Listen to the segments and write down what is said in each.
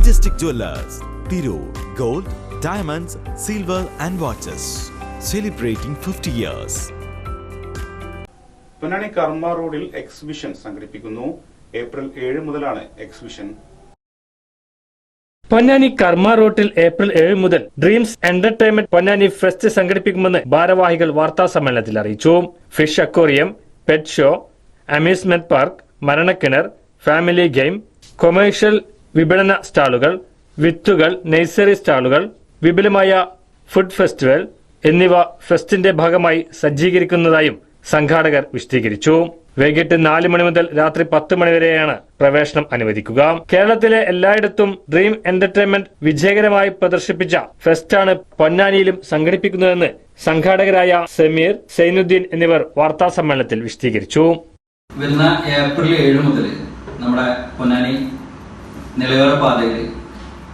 Majestic Jewelers, Thiru, Gold, Diamonds, Silver and Watches. Celebrating 50 years. Ponnani Karma റോഡിൽ exhibition സംഘടിപ്പിക്കുന്നു April ഏഴ് മുതലാണ് എക്സിബിഷൻ പൊന്നാനി കർമ്മ റോട്ടിൽ ഏപ്രിൽ ഏഴ് മുതൽ ഡ്രീംസ് എന്റർടൈൻമെന്റ് പൊന്നാനി ഫെസ്റ്റ് സംഘടിപ്പിക്കുമെന്ന് ഭാരവാഹികൾ വാർത്താ സമ്മേളനത്തിൽ അറിയിച്ചു fish aquarium pet show amusement park മരണക്കിണർ family game commercial വിപണന സ്റ്റാളുകൾ വിത്തുകൾ നഴ്സറി സ്റ്റാളുകൾ വിപുലമായ ഫുഡ് ഫെസ്റ്റിവൽ എന്നിവ ഫെസ്റ്റിന്റെ ഭാഗമായി സജ്ജീകരിക്കുന്നതായും സംഘാടകർ വിശദീകരിച്ചു. വൈകിട്ട് നാല് മണി മുതൽ രാത്രി പത്ത് മണി വരെയാണ് പ്രവേശനം അനുവദിക്കുക. കേരളത്തിലെ എല്ലായിടത്തും ഡ്രീം എന്റർടൈൻമെന്റ് വിജയകരമായി പ്രദർശിപ്പിച്ച ഫെസ്റ്റാണ് പൊന്നാനിയിലും സംഘടിപ്പിക്കുന്നതെന്ന് സംഘാടകരായ സമീർ സൈനുദ്ദീൻ എന്നിവർ വാർത്താ സമ്മേളനത്തിൽ വിശദീകരിച്ചു. വരുന്ന ഏപ്രിൽ ഏഴ് മുതൽ നമ്മുടെ പൊന്നാനി നിലയോര പാതയിൽ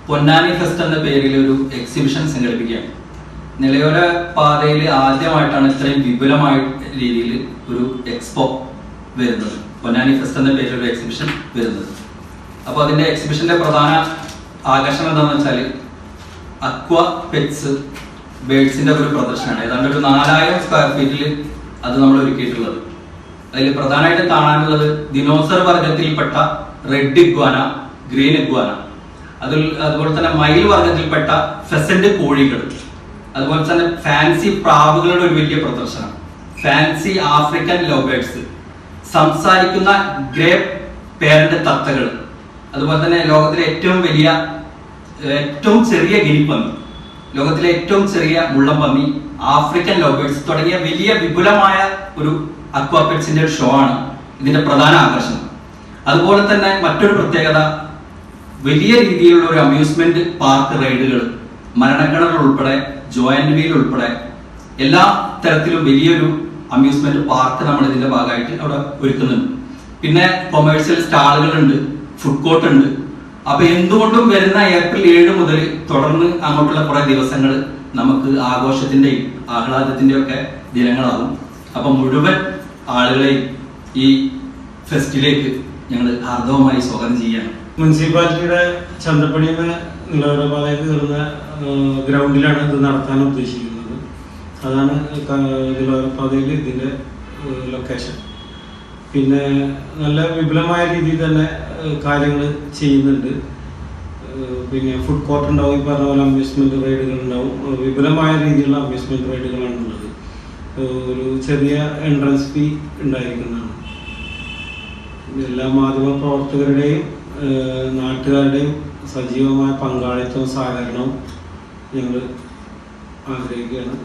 പൊന്നാനി ഫെസ്റ്റ് എന്ന പേരിൽ ഒരു എക്സിബിഷൻ സംഘടിപ്പിക്കുകയാണ്. നിലയോര പാതയിൽ ആദ്യമായിട്ടാണ് ഇത്രയും വിപുലമായ രീതിയിൽ ഒരു എക്സ്പോ വരുന്നത്. പൊന്നാനി ഫെസ്റ്റ് എന്ന പേരിൽ ഒരു എക്സിബിഷൻ വരുന്നത്. അപ്പോൾ അതിന്റെ എക്സിബിഷന്റെ പ്രധാന ആകർഷണം എന്താണെന്ന് വെച്ചാൽ അക്വ പെറ്റ്സ് ബേഡ്സിന്റെ ഒരു പ്രദർശനമാണ്. ഏതാണ്ട് ഒരു നാലായിരം സ്ക്വയർ ഫീറ്റിൽ അത് നമ്മൾ ഒരുക്കിയിട്ടുള്ളത്. അതിൽ പ്രധാനമായിട്ട് കാണാനുള്ളത് ദിനോസർ വർഗത്തിൽപ്പെട്ട റെഡ് ഇഗ്വാന ഗ്രീൻ ഇഗ്വാന. അതിൽ അതുപോലെ തന്നെ മയിൽ വർഗത്തിൽപ്പെട്ട ഫെസന്റ് കോഴികൾ. അതുപോലെ തന്നെ ഫാൻസി പ്രാവുകളുടെ ഒരു വലിയ പ്രദർശനം. ഫാൻസി ആഫ്രിക്കൻ ലോബേഡ്സ് സംസാരിക്കുന്ന ഗ്രേ പേരന്റ് തത്തകൾ. അതുപോലെ തന്നെ ലോകത്തിലെ ഏറ്റവും വലിയ ഏറ്റവും ചെറിയ ഗിനിപ്പന്നി ലോകത്തിലെ ഏറ്റവും ചെറിയ മുള്ളംപന്നി ആഫ്രിക്കൻ ലോബേഡ്സ് തുടങ്ങിയ വലിയ വിപുലമായ ഒരു അക്വാപെറ്റ്സിന്റെ ഒരു ഷോ ആണ് ഇതിന്റെ പ്രധാന ആകർഷണം. അതുപോലെ തന്നെ മറ്റൊരു പ്രത്യേകത വലിയ രീതിയിലുള്ള ഒരു അമ്യൂസ്മെന്റ് പാർക്ക് റൈഡുകൾ മരണക്കിണർ ഉൾപ്പെടെ ജോയിന്റ് വീൽ ഉൾപ്പെടെ എല്ലാ തരത്തിലും വലിയൊരു അമ്യൂസ്മെന്റ് പാർക്ക് നമ്മൾ ഇതിന്റെ ഭാഗമായിട്ട് അവിടെ ഒരുക്കുന്നുണ്ട്. പിന്നെ കൊമേഴ്സ്യൽ സ്റ്റാളുകൾ ഉണ്ട് ഫുഡ് കോർട്ട് ഉണ്ട്. അപ്പൊ എന്തുകൊണ്ടും വരുന്ന ഏപ്രിൽ ഏഴ് മുതൽ തുടർന്ന് അങ്ങോട്ടുള്ള കുറെ ദിവസങ്ങൾ നമുക്ക് ആഘോഷത്തിന്റെയും ആഹ്ലാദത്തിന്റെയും ഒക്കെ ദിനങ്ങളാകും. അപ്പൊ മുഴുവൻ ആളുകളെയും ഈ ഫെസ്റ്റിലേക്ക് ഞങ്ങൾ ഹാർദവമായി സ്വാഗതം ചെയ്യാണ് മുനിസിപ്പാലിറ്റിയുടെ ചന്തപ്പണി നിന്ന് നിലവരപാതയിൽ നിന്ന് ഗ്രൗണ്ടിലാണ് ഇത് നടത്താൻ ഉദ്ദേശിക്കുന്നത്. അതാണ് നിലവരപാതയിൽ ഇതിന്റെ ലൊക്കേഷൻ പിന്നെ നല്ല വിപുലമായ രീതിയിൽ തന്നെ കാര്യങ്ങൾ ചെയ്യുന്നുണ്ട്. പിന്നെ ഫുഡ് കോർട്ട് ഉണ്ടാവും ഈ പറഞ്ഞ പോലെ അമ്യൂസ്മെന്റ് റൈഡുകൾ ഉണ്ടാവും. വിപുലമായ രീതിയിലുള്ള അമ്യൂസ്മെന്റ് റൈഡുകളാണ് ഉള്ളത് ഒരു ചെറിയ എൻട്രൻസ് ഫീ ഉണ്ടായിരിക്കുന്നതാണ്. എല്ലാ മാധ്യമ പ്രവർത്തകരുടെയും നാട്ടുകാരുടെയും സജീവമായ പങ്കാളിത്തവും സഹകരണവും ഞങ്ങൾ ആഗ്രഹിക്കുകയാണ്.